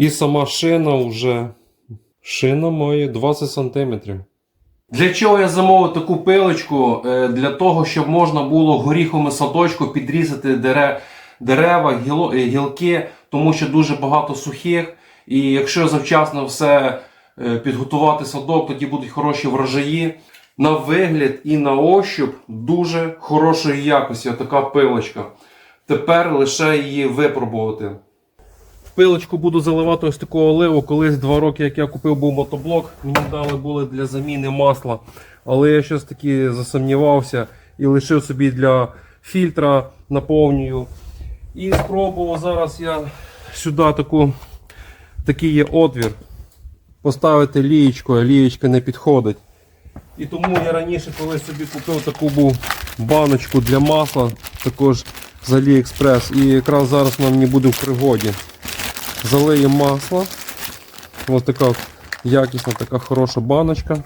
І сама шина вже. Шина має 20 см. Для чого я замовив таку пилочку? Е, Для того, щоб можна було горіхом і садочку підрізати дерева, е, гілки, тому що дуже багато сухих. І якщо завчасно все е, підготувати садок, тоді будуть хороші врожаї. На вигляд і на ощуп дуже хорошої якості така пилочка. Тепер лише її випробувати. Пилочку буду заливати ось такого оливу. Колись два роки, як я купив був мотоблок, мені дали були для заміни масла. Але я щось таки засумнівався і лишив собі для фільтра наповнюю. І спробував зараз я сюди таку, такий є отвір. Поставити лієчку, а лієчка не підходить. І тому я раніше, коли собі купив таку був баночку для масла, також з AliExpress, і якраз зараз вона мені буде в пригоді. Залиємо масло. Ось така якісна, така хороша баночка.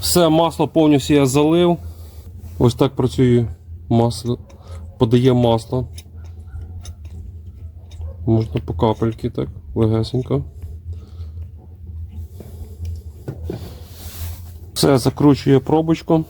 Все, масло повністю я залив. Ось так працює масло. Подає масло. Можна по капельки так, легесенько. Все, закручує пробочку.